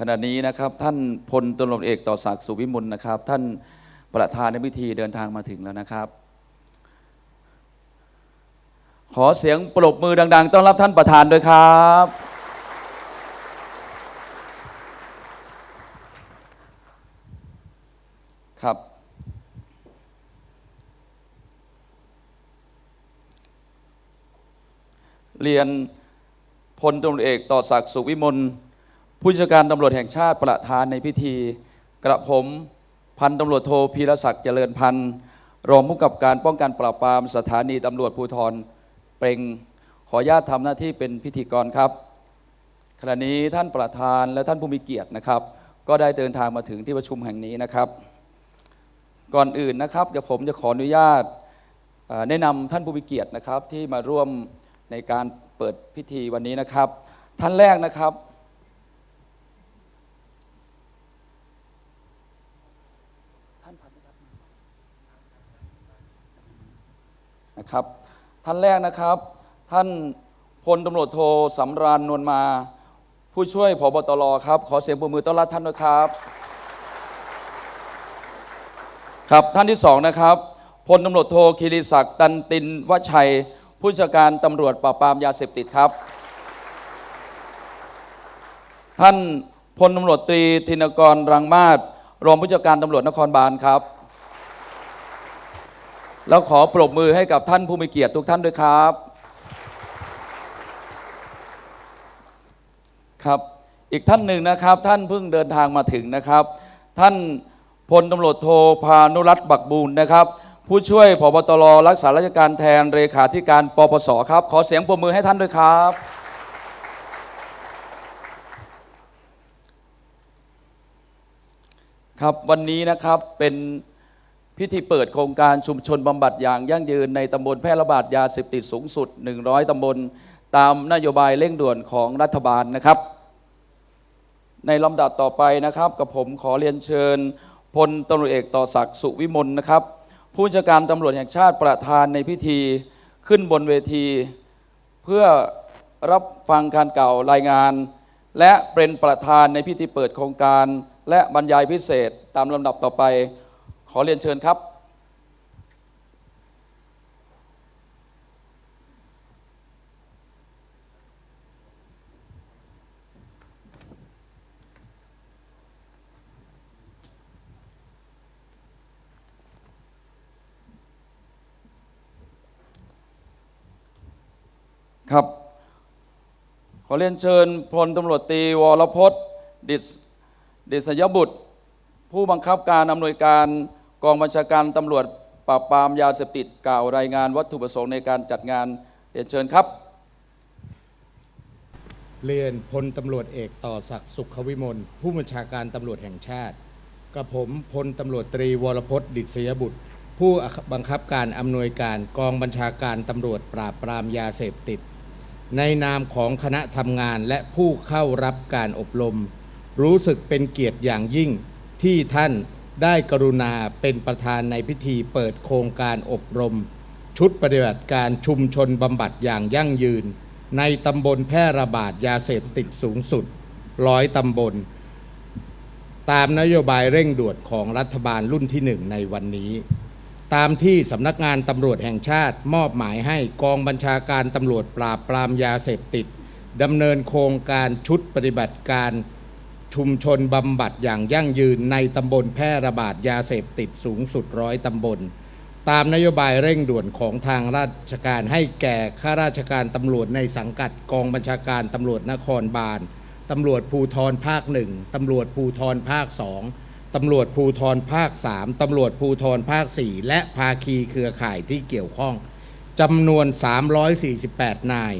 ขณะนี้นะครับท่านพลตำรวจเอกต่อศักดิ์สุวิมลนะครับ ท่านประธานในพิธีเดินทางมาถึงแล้วนะครับ ขอเสียงปรบมือดัง ๆ ต้อนรับท่านประธานด้วยครับ ครับ เรียนพลตำรวจเอกต่อศักดิ์สุวิมล ผู้จัดการตำรวจแห่งชาติประธานในพิธี กระผมพันตำรวจโทพีรศักดิ์เจริญพันธ์รองผู้กับการป้องกันปราบปรามสถานีตำรวจภูธรเปรงขออนุญาตทำหน้าที่เป็นพิธีกรครับ ขณะนี้ท่านประธานและท่านผู้มีเกียรตินะครับ ก็ได้เดินทางมาถึงที่ประชุมแห่งนี้นะครับ ก่อนอื่นนะครับเดี๋ยวผมจะขออนุญาตแนะนำท่านผู้มีเกียรตินะครับที่มาร่วมในการเปิดพิธีวันนี้นะครับ ท่านแรกนะครับ นะครับ ท่านแรกนะครับ ท่านพลตำรวจโทสำราญนวลมา ผู้ช่วยผบตรครับ ขอเสียงปรบมือต้อนรับท่านด้วยครับ ครับท่านที่สองนะครับพลตำรวจโทคีรีศักดิ์ตันตินวชัย ผู้จัดการตำรวจปราบปรามยาเสพติดครับ ท่านพลตำรวจตรีธินกรรังมาศรองผู้จัดการตำรวจนครบาลครับ แล้วขอปรบมือให้กับท่านผู้มีเกียรติทุกท่านด้วยครับ ครับ อีกท่านหนึ่งนะครับ ท่านเพิ่งเดินทางมาถึงนะครับ ท่านพลตำรวจโทพานุรัตน์บักบูลนะครับ ผู้ช่วยผบตรรักษาราชการแทนเลขาธิการปปสครับ ขอเสียงปรบมือให้ท่านด้วยครับ ครับวันนี้นะครับเป็น พิธีเปิดโครงการชุมชนบำบัดอย่างยั่งยืนในตำบลแพร่ระบาดยาเสพติดสูงสุด 100 ตำบล ตามนโยบายเร่งด่วนของรัฐบาลนะครับ ในลำดับต่อไปนะครับ กับผมขอเรียนเชิญพลตำรวจเอกต่อศักดิ์สุวิมลนะครับ ผู้จัดการตำรวจแห่งชาติประธานในพิธีขึ้นบนเวที เพื่อรับฟังการเก่ารายงาน และเป็นประธานในพิธีเปิดโครงการ และบรรยายพิเศษตามลำดับต่อไป อเรียนเชิญครับ ครับ ขอเรียนเชิญพลตำรวจตีวรพจน์ดิษดิษยบุตร ผู้บังคับการอำนวยการ กองบัญชาการตำรวจปราบปรามยาเสพติดกล่าวรายงานวัตถุประสงค์ในการจัดงานเรียนเชิญครับ เรียนพลตำรวจเอกต่อศักดิ์สุขวิมลผู้บัญชาการตำรวจแห่งชาติ กับผมพลตำรวจตรีวรพจน์ดิษยบุตร ผู้บังคับการอำนวยการกองบัญชาการตำรวจปราบปรามยาเสพติด ในนามของคณะทำงานและผู้เข้ารับการอบรม รู้สึกเป็นเกียรติอย่างยิ่งที่ท่าน ได้กรุณาเป็นประธานในพิธีเปิดโครงการอบรม ชุดปฏิบัติการชุมชนบำบัดอย่างยั่งยืน ในตำบลแพร่ระบาดยาเสพติดสูงสุดร้อยตำบล ตามนโยบายเร่งด่วนของรัฐบาลรุ่นที่หนึ่งในวันนี้ ตามที่สำนักงานตำรวจแห่งชาติมอบหมายให้กองบัญชาการตำรวจปราบปรามยาเสพติดดำเนินโครงการชุดปฏิบัติการ ชุมชนบำบัดอย่างยั่งยืนในตำบลแพร่ระบาดยาเสพติดสูงสุดร้อยตำบล ตามนโยบายเร่งด่วนของทางราชการให้แก่ข้าราชการตำรวจในสังกัดกองบัญชาการตำรวจนครบาลตำรวจภูธรภาคหนึ่งตำรวจภูธรภาคสองตำรวจภูธรภาคสามตำรวจภูธรภาคสี่และภาคีเครือข่ายที่เกี่ยวข้องจำนวน 348 นาย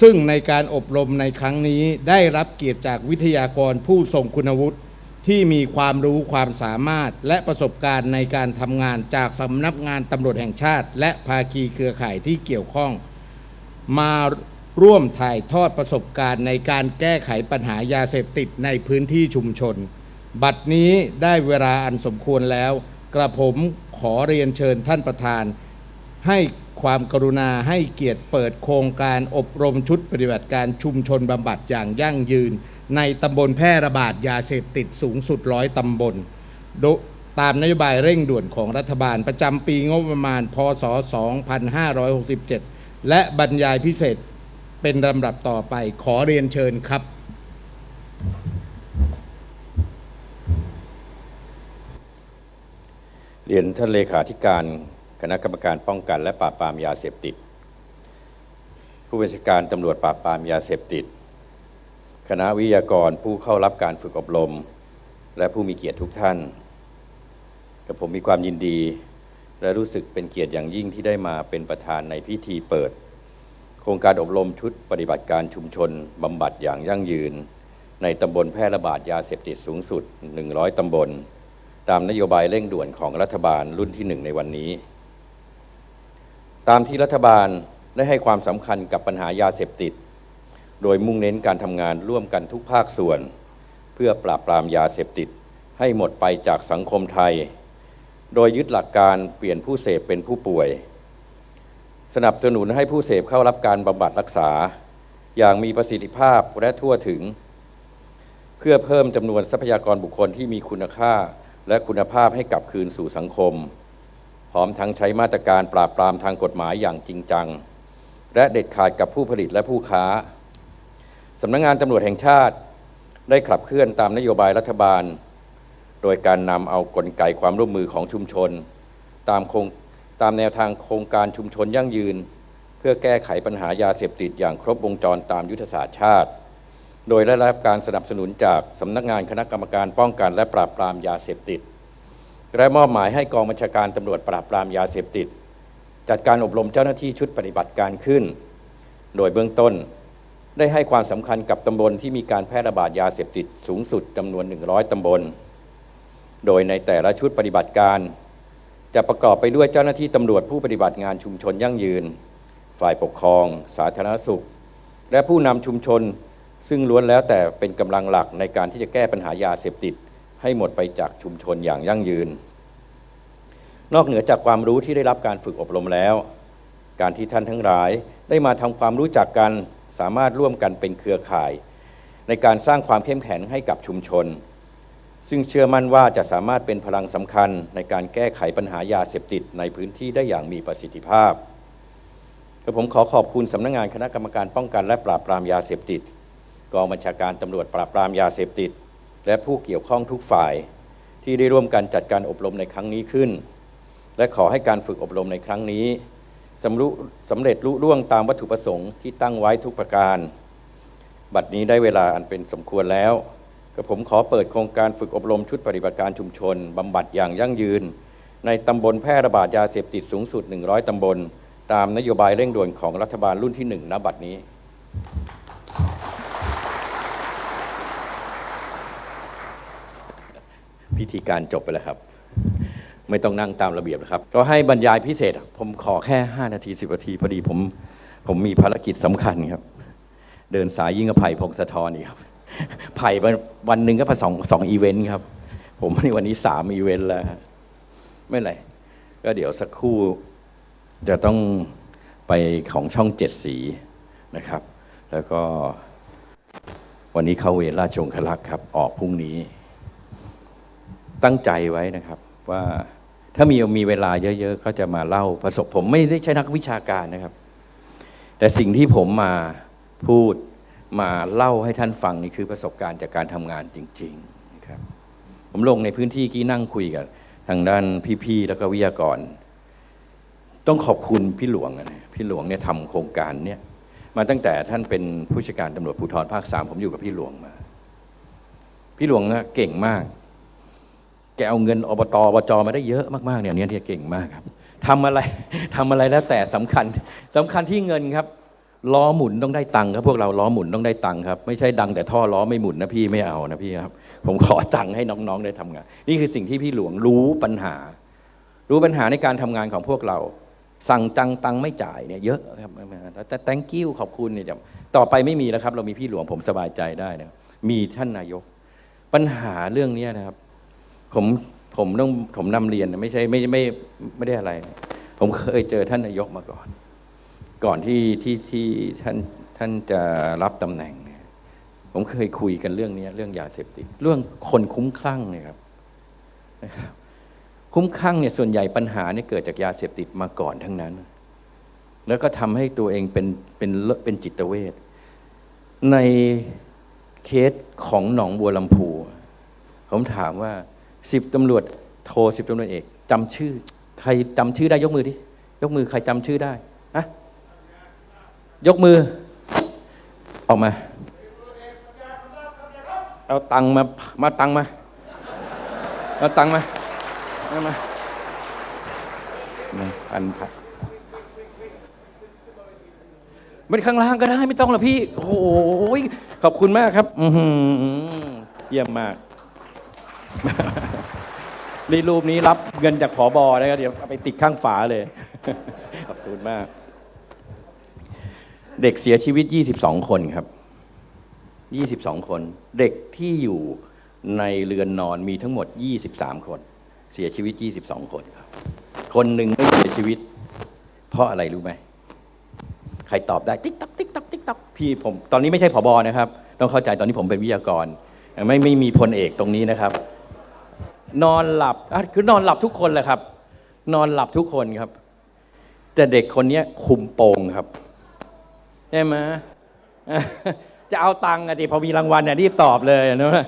ซึ่งในการอบรมในครั้งนี้ได้รับเกียรติจากวิทยากรผู้ทรงคุณวุฒิที่มีความรู้ความสามารถและประสบการณ์ในการทำงานจากสำนักงานตำรวจแห่งชาติ และภาคีเครือข่ายที่เกี่ยวข้อง มาร่วมถ่ายทอดประสบการณ์ในการแก้ไขปัญหายาเสพติดในพื้นที่ชุมชน บัดนี้ได้เวลาอันสมควรแล้ว กระผมขอเรียนเชิญท่านประธาน ให้ ความกรุณาให้เกียรติเปิดโครงการอบรมชุดปฏิบัติการชุมชนบำบัดอย่างยั่งยืน ในตำบลแพร่ระบาดยาเสพติดสูงสุดร้อยตำบลตามนโยบายเร่งด่วนของรัฐบาลประจำปีงบประมาณ พศ 2567 และบรรยายพิเศษเป็นลำดับต่อไปขอเรียนเชิญครับ เรียนท่านเลขาธิการ คณะกรรมการป้องกันและปราบปรามยาเสพติด ผู้บัญชาการตำรวจปราบปรามยาเสพติด คณะวิทยากรผู้เข้ารับการฝึกอบรม และผู้มีเกียรติทุกท่านกับผมมีความยินดี และรู้สึกเป็นเกียรติอย่างยิ่งที่ได้มาเป็นประธานในพิธีเปิด โครงการอบรมชุดปฏิบัติการชุมชนบำบัดอย่างยั่งยืน ในตำบลแพร่ระบาดยาเสพติดสูงสุด 100 ตำบล ตามนโยบายเร่งด่วนของรัฐบาลรุ่นที่หนึ่งในวันนี้ ตามที่รัฐบาลได้ให้ความสำคัญกับปัญหายาเสพติด โดยมุ่งเน้นการทำงานร่วมกันทุกภาคส่วน เพื่อปราบปรามยาเสพติดให้หมดไปจากสังคมไทย โดยยึดหลักการเปลี่ยนผู้เสพเป็นผู้ป่วย สนับสนุนให้ผู้เสพเข้ารับการบำบัดรักษา อย่างมีประสิทธิภาพและทั่วถึง เพื่อเพิ่มจำนวนทรัพยากรบุคคลที่มีคุณค่าและคุณภาพให้กลับคืนสู่สังคม พร้อมทั้งใช้มาตรการปราบปรามทางกฎหมายอย่างจริงจัง และเด็ดขาดกับผู้ผลิตและผู้ค้าสำนักงานตำรวจแห่งชาติได้ขับเคลื่อนตามนโยบายรัฐบาล โดยการนำเอากลไกความร่วมมือของชุมชน ตามโครงตามแนวทางโครงการชุมชนยั่งยืน เพื่อแก้ไขปัญหายาเสพติดอย่างครบวงจรตามยุทธศาสตร์ชาติ โดยได้รับการสนับสนุนจากสำนักงานคณะกรรมการป้องกันและปราบปรามยาเสพติด และมอบหมายให้กองบัญชาการตำรวจปราบปรามยาเสพติด จัดการอบรมเจ้าหน้าที่ชุดปฏิบัติการขึ้น โดยเบื้องต้นได้ให้ความสำคัญกับตำบลที่มีการแพร่ระบาดยาเสพติดสูงสุดจำนวน 100 ตำบล โดยในแต่ละชุดปฏิบัติการ จะประกอบไปด้วยเจ้าหน้าที่ตำรวจผู้ปฏิบัติงานชุมชนยั่งยืน ฝ่ายปกครอง สาธารณสุข และผู้นำชุมชน ซึ่งล้วนแล้วแต่เป็นกำลังหลักในการที่จะแก้ปัญหายาเสพติด ให้หมดไปจากชุมชนอย่างยั่งยืน นอกเหนือจากความรู้ที่ได้รับการฝึกอบรมแล้ว การที่ท่านทั้งหลายได้มาทำความรู้จักกันสามารถร่วมกันเป็นเครือข่าย ในการสร้างความเข้มแข็งให้กับชุมชน ซึ่งเชื่อมั่นว่าจะสามารถเป็นพลังสำคัญในการแก้ไขปัญหายาเสพติดในพื้นที่ได้อย่างมีประสิทธิภาพและผมขอขอบคุณสำนักงานคณะกรรมการป้องกันและปราบปรามยาเสพติด กองบัญชาการตำรวจปราบปรามยาเสพติด และผู้เกี่ยวข้องทุกฝ่ายที่ได้ร่วมกันจัดการอบรมในครั้งนี้ขึ้น และขอให้การฝึกอบรมในครั้งนี้สำสำเร็จลุล่วงตามวัตถุประสงค์ที่ตั้งไว้ทุกประการ บัดนี้ได้เวลาอันเป็นสมควรแล้วกับผมขอเปิดโครงการฝึกอบรมชุดปฏิบัติการชุมชนบำบัดอย่างยั่งยืน ในตำบลแพร่ระบาดยาเสพติดสูงสุด 100 ตำบล ตามนโยบายเร่งด่วนของรัฐบาลรุ่นที่ 1 ณ บัดนี้ พิธีการจบไปแล้วครับ ไม่ต้องนั่งตามระเบียบนะครับ ก็ให้บรรยายพิเศษ ผมขอแค่ 5 นาที 10 นาที พอดีผมผมมีภารกิจสำคัญครับ เดินสายยิ่งกับไผ่พงศธรอีกครับไผ่วันนหนึ่งก็ไปสองสองอีเวนต์ครับ ผมนี่วันนี้สามอีเวนต์แล้วฮะไม่ไรก็เดี๋ยวสักครู่จะต้องไปของช่องเจ็ดสีนะครับ แล้วก็วันนี้เข้าเวรราชงคลักษ์ครับ ออกพรุ่งนี้ ตั้งใจไว้นะครับว่าถ้ามีมีเวลาเยอะๆก็จะมาเล่าประสบผมไม่ได้ใช่นักวิชาการนะครับ แต่สิ่งที่ผมมาพูดมาเล่าให้ท่านฟังนี่คือประสบการณ์จากการทำงานจริงๆนะครับผมลงในพื้นที่กี้นั่งคุยกับทางด้านพี่ๆแล้วก็วิทยากร ต้องขอบคุณพี่หลวงนะพี่หลวงเนี่ยทำโครงการเนี่ยมาตั้งแต่ท่านเป็นผู้จัดการตำรวจภูธรภาคสามผมอยู่กับพี่หลวงมา พี่หลวงเก่งมาก เอาเงินอบตอบจมาได้เยอะมากๆเนี่ยเนี่ยเนี่เก่งมากครับทำอะไรทำอะไรแล้วแต่สำคัญสำคัญที่เงินครับล้อหมุนต้องได้ตังค์ครับพวกเราล้อหมุนต้องได้ตังค์ครับไม่ใช่ดังแต่ท่อล้อไม่หมุนนะพี่ไม่เอานะพี่ครับผมขอตังค์ให้น้องๆได้ทำงาน นี่คือสิ่งที่พี่หลวงรู้ปัญหา รู้ปัญหาในการทำงานของพวกเรา สั่งตังค์ตังค์ไม่จ่ายเนี่ยเยอะครับแต่ thank you ขอบคุณเนี่ยต่อไปไม่มีแล้วครับ เรามีพี่หลวงผมสบายใจได้นะมีท่านนายก ปัญหาเรื่องนี้นะครับ ผมผมต้องผมนำเรียนไม่ใช่ไม่ไม่ไม่ได้อะไร ผมเคยเจอท่านนายกมาก่อน ก่อนที่ที่ที่ท่านท่านจะรับตำแหน่งเนี่ยผมเคยคุยกันเรื่องนี้เรื่องยาเสพติด เรื่องคนคุ้มคลั่งเนี่ยครับนะครับคุ้มคลั่งเนี่ยส่วนใหญ่ปัญหาเนี่ยเกิดจากยาเสพติดมาก่อนทั้งนั้น แล้วก็ทำให้ตัวเองเป็นเป็นเป็นจิตเวชในเคสของหนองบัวลำพูผมถามว่า สิบตำรวจโทสิบตำรวจเอกจำชื่อ ใครจำชื่อได้ยกมือดิยกมือใครจำชื่อได้อะยกมือ ออกมา เอาตังมา มาตังมา เอาตังมาเอามาพันพันมันข้างล่างก็ได้ไม่ต้องหรอกพี่ โอ้โหขอบคุณมากครับ อืเยี่ยมมาก นี่รูปนี้รับเงินจากผอบอนะครับเดี๋ยวเอาไปติดข้างฝาเลย ขอบคุณมาก เด็กเสียชีวิต 22 คนครับ 22 คน เด็กที่อยู่ในเรือนนอนมีทั้งหมด 23 คน เสียชีวิต 22 คนครับ คนหนึ่งไม่เสียชีวิต เพราะอะไรรู้ไหมใครตอบได้ติ๊กตักติ๊กตักติ๊กตักพี่ผมตอนนี้ไม่ใช่ผบอนะครับ ต้องเข้าใจตอนนี้ผมเป็นวิทยากร ไม่ไม่มีพลเอกตรงนี้นะครับ นอนหลับคือนอนหลับทุกคนแหละครับ นอนหลับทุกคนครับ แต่เด็กคนนี้คุมโปงครับใช่ไหมจะเอาตังค์อะดิพอมีรางวัลเนี่ยรีบตอบเลยนะ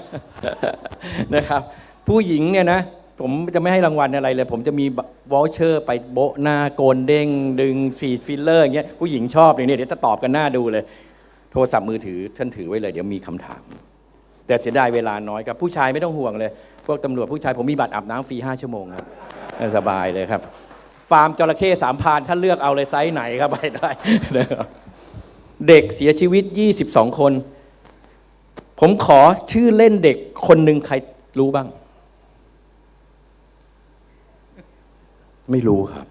นะครับ ผู้หญิงเนี่ยนะผมจะไม่ให้รางวัลอะไรเลย ผมจะมีวอลเชอร์ ไปโบะหน้าโกนเด้ง ดึงฟีดฟิลเลอร์อย่างเงี้ยผู้หญิงชอบอย่างเนี้ยเดี๋ยวจะตอบกันหน้าดูเลย โทรศัพท์มือถือท่านถือไว้เลย เดี๋ยวมีคำถาม แต่เสียดายเวลาน้อยครับ ผู้ชายไม่ต้องห่วงเลย พวกตำรวจผู้ชายผมมีบัตรอาบน้ำฟรีห้าชั่วโมงครับสบายเลยครับ ฟาร์มจระเข้สามพานท่านเลือกเอาเลยไซส์ไหนครับไปได้ เด็กเสียชีวิต 22 คน ผมขอชื่อเล่นเด็กคนหนึ่งใครรู้บ้าง ไม่รู้ครับ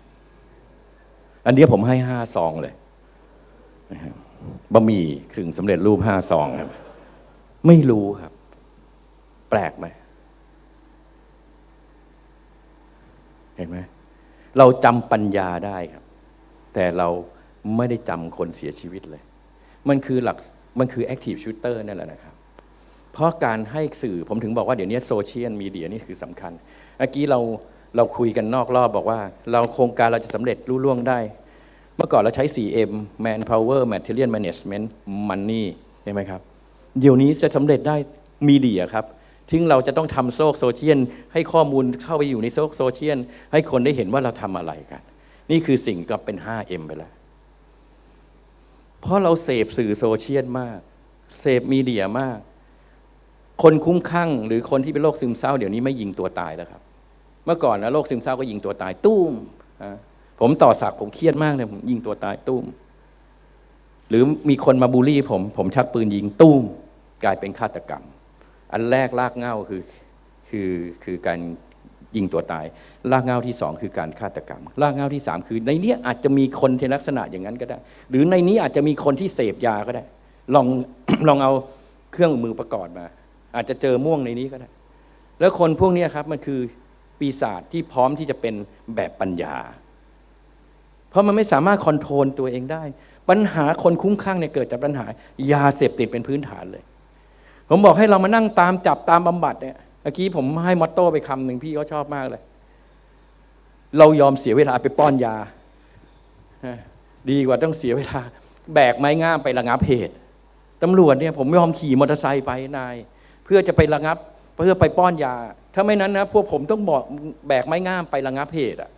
อันนี้ผมให้ห้าซองเลยบะหมี่กึ่งสำเร็จรูปห้าซองครับ ไม่รู้ครับ แปลกไหม เห็นไหมเราจำปัญญาได้ครับ แต่เราไม่ได้จำคนเสียชีวิตเลย มันคือหลักมันคือ active shooter นั่นแหละนะครับ เพราะการให้สื่อผมถึงบอกว่าเดี๋ยวนี้โซเชียลมีเดียนี่คือสำคัญเมื่อกี้เราเราคุยกันนอกรอบบอกว่า เราโครงการเราจะสำเร็จรุ่ล่วงได้ เมื่อก่อนเราใช้ 4M manpower material management money ใช่ไหมครับ เดี๋ยวนี้จะสำเร็จได้มีเดียครับ ที่เราจะต้องทำโซกโซเชียลให้ข้อมูลเข้าไปอยู่ในโซกโซเชียลให้คนได้เห็นว่าเราทำอะไรกัน นี่คือสิ่งก็เป็น 5M ไปแล้ว เพราะเราเสพสื่อโซเชียลมาก เสพมีเดียมาก คนคุ้มข้างหรือคนที่เป็นโรคซึมเศร้าเดี๋ยวนี้ไม่ยิงตัวตายแล้วครับ เมื่อก่อนนะโรคซึมเศร้าก็ยิงตัวตายตุ้มผมต่อสักผมเครียดมากเลยผมยิงตัวตายตุ้มหรือมีคนมาบูลลี่ผม ผมชักปืนยิงตุ้มกลายเป็นฆาตกรรม อันแรกลากเงาคือคือคือการยิงตัวตายลากเงาที่สองคือการฆาตกรรมลากเงาที่สามคือ ในนี้อาจจะมีคนในลักษณะอย่างนั้นก็ได้ หรือในนี้อาจจะมีคนที่เสพยาก็ได้ ลองลองเอาเครื่องมือประกอบมา อาจจะเจอม่วงในนี้ก็ได้ แล้วคนพวกนี้ครับมันคือปีศาจที่พร้อมที่จะเป็นแบบปัญญา เพราะมันไม่สามารถคอนโทรลตัวเองได้ ปัญหาคนคุ้มข้างเนี่ยเกิดจากปัญหายาเสพติดเป็นพื้นฐานเลย ผมบอกให้เรามานั่งตามจับตามบำบัดเนี่ยเมื่อกี้ผมให้มอตโต้ไปคำหนึ่งพี่เขาชอบมากเลย เรายอมเสียเวลาไปป้อนยา ดีกว่าต้องเสียเวลา แบกไม้งามไประงับเหตุตำรวจเนี่ยผมยอมขี่มอเตอร์ไซค์ไปนาย เพื่อจะไประงับเพื่อไปป้อนยา ถ้าไม่นั้นนะพวกผมต้องบอกแบกไม้งามไประงับเหตุอะ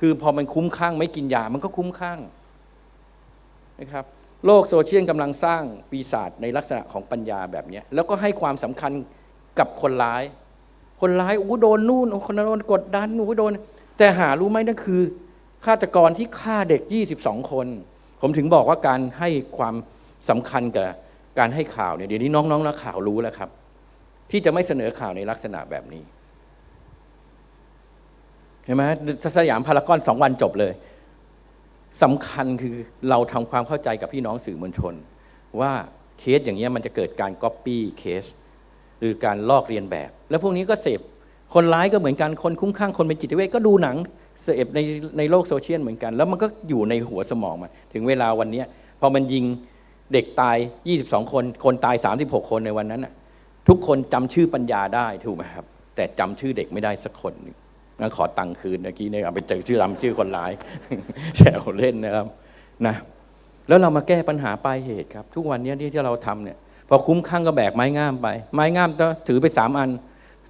คือพอมันคุ้มข้างไม่กินยามันก็คุ้มข้างนะครับ โลกโซเชียลกำลังสร้างปีศาจในลักษณะของปัญญาแบบนี้แล้วก็ให้ความสำคัญกับคนร้าย คนร้ายอู้โดนนู่นคนนั้นโดนกดดันอู้โดน แต่หารู้ไหมนั่นคือฆาตกรที่ฆ่าเด็ก 22 คน ผมถึงบอกว่าการให้ความสำคัญกับการให้ข่าวเนี่ยเดี๋ยวนี้น้องๆนักข่าวรู้แล้วครับ ที่จะไม่เสนอข่าวในลักษณะแบบนี้เห็นไหมสยามพารากอนสองวันจบเลย สำคัญคือเราทำความเข้าใจกับพี่น้องสื่อมวลชน ว่าเคสอย่างเงี้ยมันจะเกิดการก๊อปปี้เคสหรือการลอกเรียนแบบ แล้วพวกนี้ก็เสพคนร้ายก็เหมือนกันคนคุ้มข้างคนเป็นจิตเวชก็ดูหนังเสพในในโลกโซเชียลเหมือนกัน แล้วมันก็อยู่ในหัวสมองมาถึงเวลาวันนี้พอมันยิงเด็กตาย 22 คน คนตาย 36 คนในวันนั้นทุกคนจำชื่อปัญญาได้ถูกไหมครับ แต่จำชื่อเด็กไม่ได้สักคนนึง งั้นขอตังค์คืนเมื่อกี้เนี่ยเอาไปเจอชื่อจำชื่อคนร้ายแซวเล่นนะครับนะแล้วเรามาแก้ปัญหาปลายเหตุครับ ทุกวันนี้ที่ที่เราทำเนี่ยพอคุ้มข้างก็แบกไม้งามไป ไม้งามต้องถือไปสามอัน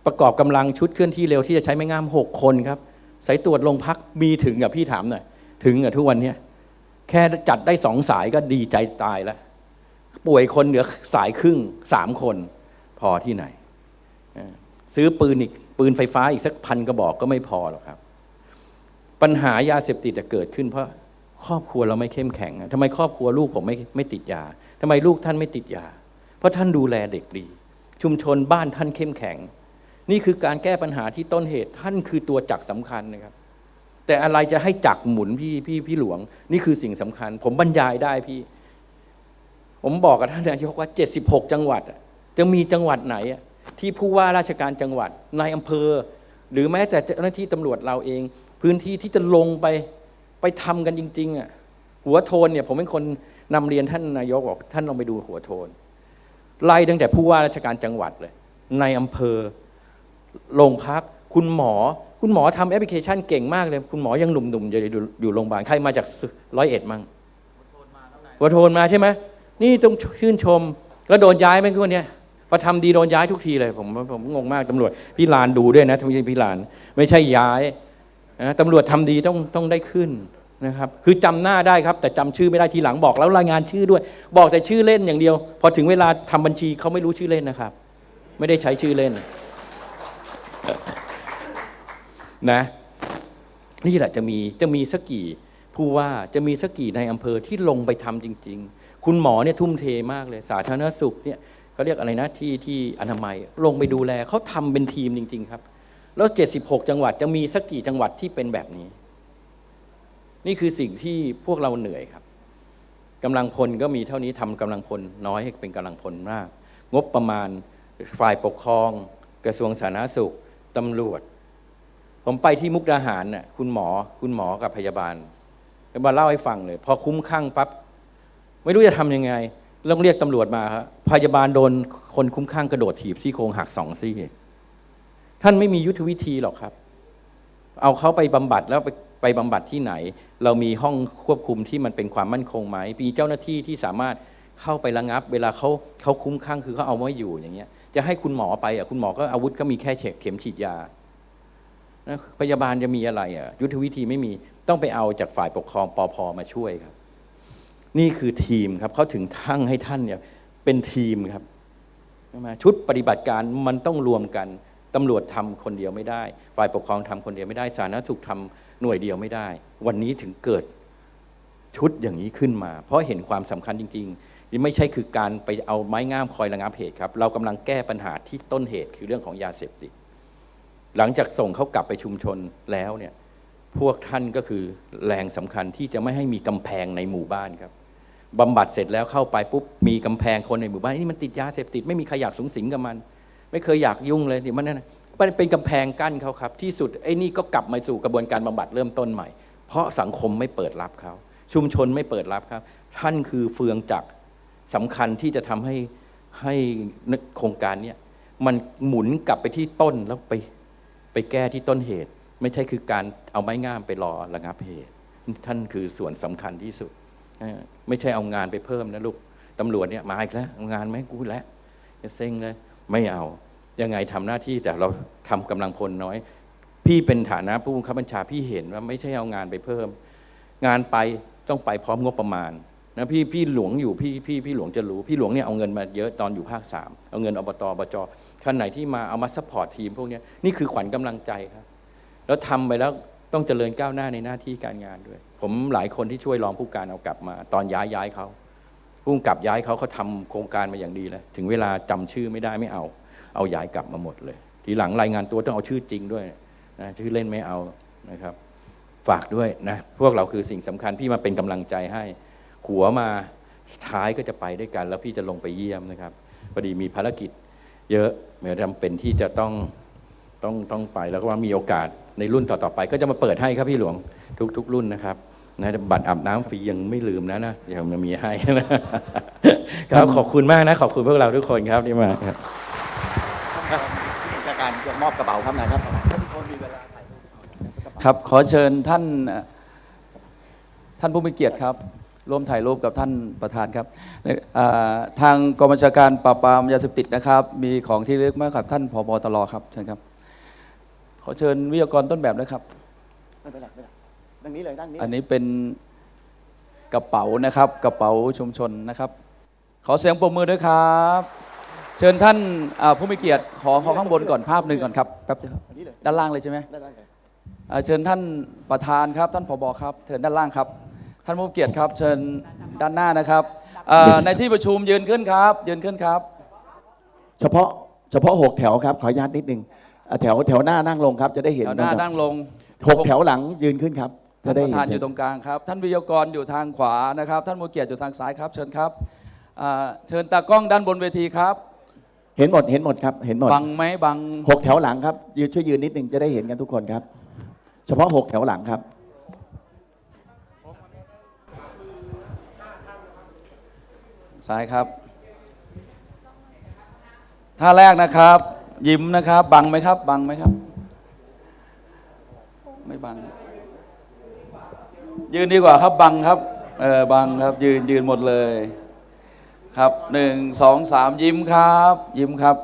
ประกอบกำลังชุดเคลื่อนที่เร็วที่จะใช้ไม้งามหกคนครับสายตรวจโรงพักมีถึงกับพี่ถามหน่อยถึงกับทุกวันเนี้ยแค่จัดได้สองสายก็ดีใจตายแล้ว ป่วยคนเหลือสายครึ่งสามคน พอที่ไหน ซื้อปืนอีก ปืนไฟฟ้าอีกสักพันกระบอกก็ไม่พอหรอกครับ ปัญหายาเสพติดจะเกิดขึ้นเพราะครอบครัวเราไม่เข้มแข็งอะทำไมครอบครัวลูกผมไม่ไม่ติดยาทำไมลูกท่านไม่ติดยา เพราะท่านดูแลเด็กดี ชุมชนบ้านท่านเข้มแข็ง นี่คือการแก้ปัญหาที่ต้นเหตุท่านคือตัวจักรสำคัญนะครับ แต่อะไรจะให้จักหมุนพี่พี่พี่หลวง นี่คือสิ่งสำคัญ ผมบรรยายได้พี่ ผมบอกกับท่านนายกว่า 76 จังหวัดจะมีจังหวัดไหนอะ ที่ผู้ว่าราชการจังหวัดนายอำเภอ หรือแม้แต่เจ้าหน้าที่ตำรวจเราเอง พื้นที่ที่จะลงไปไปทำกันจริง ๆอะหัวโทนเนี่ยผมเป็นคนนำเรียนท่านนายกบอกท่านลองไปดูหัวโทนไล่ตั้งแต่ผู้ว่าราชการจังหวัดเลยในอำเภอโรงพักคุณหมอ คุณหมอทำแอปพลิเคชันเก่งมากเลย คุณหมอยังหนุ่มๆอยู่อยู่โรงพยาบาลใครมาจากร้อยเอ็ดมั่งหัวโทนมาใช่ไหมนี่ต้องชื่นชม แล้วโดนย้ายไหมคือวันเนี้ย พอทำดีโดนย้ายทุกทีเลยผมผมงงมากตำรวจพี่ลานดูด้วยนะทำไมพี่ลาน ไม่ใช่ย้ายนะตำรวจทำดีต้องต้องได้ขึ้นนะครับคือจำหน้าได้ครับ แต่จำชื่อไม่ได้ทีหลังบอกแล้วรายงานชื่อด้วย บอกแต่ชื่อเล่นอย่างเดียว พอถึงเวลาทำบัญชีเขาไม่รู้ชื่อเล่นนะครับ ไม่ได้ใช้ชื่อเล่นนะนี่แหละจะมีจะมีสักกี่ผู้ว่าจะมีสักกี่ในอำเภอที่ลงไปทำจริง ๆ คุณหมอเนี่ยทุ่มเทมากเลย สาธารณสุขเนี่ย เขาเรียกอะไรนะที่ที่อนามัยลงไปดูแลเขาทำเป็นทีมจริง ๆ ครับ แล้ว 76 จังหวัดจะมีสักกี่จังหวัดที่เป็นแบบนี้ นี่คือสิ่งที่พวกเราเหนื่อยครับกำลังพลก็มีเท่านี้ทำกำลังพลน้อยให้เป็นกำลังพลมาก งบประมาณฝ่ายปกครอง กระทรวงสาธารณสุขตำรวจ ผมไปที่มุกดาหารน่ะคุณหมอคุณหมอกับพยาบาลมาเล่าให้ฟังเลย พอคุ้มข้างปั๊บไม่รู้จะทำยังไง ต้องเรียกตำรวจมาครับพยาบาลโดนคนคุ้มข้างกระโดดถีบซี่โครงหักสองซี่ ท่านไม่มียุทธวิธีหรอกครับ เอาเขาไปบำบัดแล้วไปไปบำบัดที่ไหน เรามีห้องควบคุมที่มันเป็นความมั่นคงไหมมีเจ้าหน้าที่ที่สามารถเข้าไประงับ เวลาเขาเขาคุ้มข้างคือเขาเอาไม่อยู่อย่างเงี้ย จะให้คุณหมอไปอะคุณหมอก็อาวุธก็มีแค่เข็มฉีดยาพยาบาลจะมีอะไรอะยุทธวิธีไม่มีต้องไปเอาจากฝ่ายปกครองปอพมาช่วยครับ นี่คือทีมครับเขาถึงทั้งให้ท่านเนี่ยเป็นทีมครับใช่ไหมชุดปฏิบัติการมันต้องรวมกันตำรวจทำคนเดียวไม่ได้ ฝ่ายปกครองทำคนเดียวไม่ได้สาธารณสุขทำหน่วยเดียวไม่ได้ วันนี้ถึงเกิดชุดอย่างนี้ขึ้นมา เพราะเห็นความสำคัญจริงๆนี่ไม่ใช่คือการไปเอาไม้งามคอยระงับเหตุครับ เรากำลังแก้ปัญหาที่ต้นเหตุคือเรื่องของยาเสพติดหลังจากส่งเขากลับไปชุมชนแล้วเนี่ยพวกท่านก็คือแรงสำคัญที่จะไม่ให้มีกำแพงในหมู่บ้านครับ บำบัดเสร็จแล้วเข้าไปปุ๊บมีกำแพงคนในหมู่บ้านนี่มันติดยาเสพติดไม่มีใครอยากสูงสิงกับมัน ไม่เคยอยากยุ่งเลยเดี๋ยวมันนั่นมันเป็นกำแพงกั้นเขาครับ ที่สุดไอ้นี่ก็กลับมาสู่กระบวนการบำบัดเริ่มต้นใหม่ เพราะสังคมไม่เปิดรับเขาชุมชนไม่เปิดรับครับ ท่านคือเฟืองจักรสำคัญที่จะทำให้ให้โครงการเนี้ยมันหมุนกลับไปที่ต้นแล้วไปไปแก้ที่ต้นเหตุ ไม่ใช่คือการเอาไม้งามไปรอระงับเหตุ ท่านคือส่วนสำคัญที่สุด ไม่ใช่เอางานไปเพิ่มนะลูกตำรวจเนี่ยมาอีกแล้วงานไหมกูแล้วจะเซ็งเลยไม่เอา ยังไงทำหน้าที่แต่เราทำกำลังพลน้อย พี่เป็นฐานะผู้บังคับบัญชาพี่เห็นว่าไม่ใช่เอางานไปเพิ่ม งานไปต้องไปพร้อมงบประมาณนะพี่พี่หลวงอยู่พี่พี่พี่หลวงจะรู้ พี่หลวงเนี่ยเอาเงินมาเยอะตอนอยู่ภาคสามเอาเงินอบตอบจท่านไหนที่มาเอามาซัพพอร์ตทีมพวกนี้นี่คือขวัญกำลังใจครับ แล้วทำไปแล้ว ต้องเจริญก้าวหน้าในหน้าที่การงานด้วย ผมหลายคนที่ช่วยรองผู้การเอากลับมา ตอนย้ายย้ายเขาผู้กำกับย้ายเขาเขาทำโครงการมาอย่างดีเลยถึงเวลาจำชื่อไม่ได้ไม่เอา เอาย้ายกลับมาหมดเลย ทีหลังรายงานตัวต้องเอาชื่อจริงด้วยนะชื่อเล่นไม่เอานะครับ ฝากด้วยนะพวกเราคือสิ่งสำคัญพี่มาเป็นกำลังใจให้ หัวมาท้ายก็จะไปด้วยกัน แล้วพี่จะลงไปเยี่ยมนะครับพอดีมีภารกิจเยอะไม่จำเป็นที่จะต้อง ต้องต้องไปแล้วก็ว่ามีโอกาสในรุ่นต่อๆไป ก็จะมาเปิดให้ครับพี่หลวงทุก ๆ รุ่นนะครับนะบัตรอาบน้ำฟรียังไม่ลืมนะนะยังมีให้นะครับขอบคุณมากนะ ขอบคุณพวกเราทุกคนครับที่มาครับจากการมอบกระเป๋าครับนายครับท่านทุกคนมีเวลาถ่ายรูปครับขอเชิญท่านเอ่อท่านผู้มีเกียรติครับ ร่วมถ่ายรูปกับท่านประธานครับเอ่อทางกองบัญชาการปราบปรามยาเสพติดนะครับ มีของที่ระลึกมากกับท่านผบตรครับเชิญครับข อเชิญวิทยากรต้นแบบด้วยครับ ไม่เป็นไรไม่เป็นไรดังนี้เลยดังนี้อันนี้เป็นกระเป๋านะครับกระเป๋าชุมชนนะครับ ขอเสียงปรบมือด้วยครับ เชิญท่านอ่าผู้มีเกียรติขอขอข้างบนก่อนภาพหนึ่งก่อนครับแป๊บเดียวครับอันนี้เลยด้านล่างเลยใช่ไหมได้ได้เลยอ่าเชิญท่านประธานครับ ท่านผบครับเชิญด้านล่างครับ ท่านผู้มีเกียรติครับ เชิญด้านหน้านะครับอ่าในที่ประชุมยืนขึ้นครับ ยืนขึ้นครับ เฉพาะเฉพาะหกแถวครับ ขออนุญาตนิดนึง อะแถวแถวหน้านั่งลงครับ จะได้เห็นแถวหน้านะครับนั่งลงหกแถวหลังยืนขึ้นครับ จะท่านได้ประเห็ธานนอยู่ตรงกลางครับ ท่านวิทยากรอยู่ทางขวานะครับ ท่านผู้มีเกียรติอยู่ทางซ้ายครับเชิญครับอ่าเชิญตากล้องด้านบนเวทีครับเห็นหมดเห็นหมดครับเห็นหมดบังไหมบังหกแถวหลังครับยืนช่วยยืนนิดนึงจะได้เห็นกันทุกคนครับ เฉพาะหกแถวหลังครับซ้ายครับท่าแรกนะครับ ยิ้มนะครับ บังไหมครับ บังไหมครับ ไม่บัง ยืนดีกว่าครับ บังครับ เออบังครับ ยืนยืนหมดเลย ครับหนึ่งสองสามยิ้มครับ ยิ้มครับ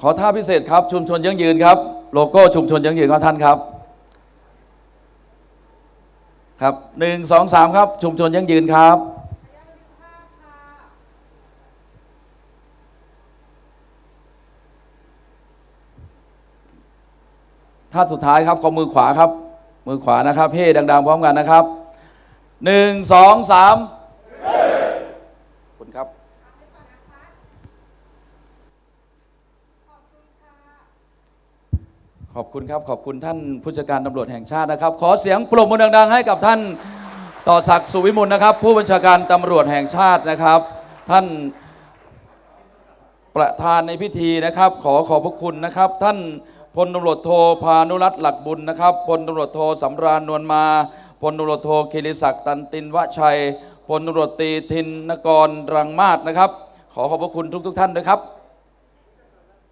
ขอท่าพิเศษครับ ชุมชนยั่งยืนครับ โลโก้ชุมชนยั่งยืนของท่านครับ ครับหนึ่งสองสามครับ ชุมชนยั่งยืนครับท่าสุดท้ายครับขอมือขวาครับ มือขวานะครับเฮ้ดัง ๆ พร้อมกันนะครับหนึ่งสองสามขอบคุณครับ ขอบคุณครับ ขอบคุณท่านผู้จัดการตำรวจแห่งชาตินะครับ ขอเสียงปรบมือดัง ๆ ให้กับท่านต่อศักดิ์สุวิมลนะครับ ผู้บัญชาการตำรวจแห่งชาตินะครับ ท่านประธานในพิธีนะครับ ขอขอบพระคุณนะครับ ท่านพลตำรวจโทพานุรัตน์หลักบุญนะครับพลตำรวจโทสำราญนวลมาพลตำรวจโทคิริศักดิ์ตันตินวชัยพลตำรวจตีทินนกรรังมาศนะครับ ขอขอบพระคุณทุก ๆ ท่านด้วยครับ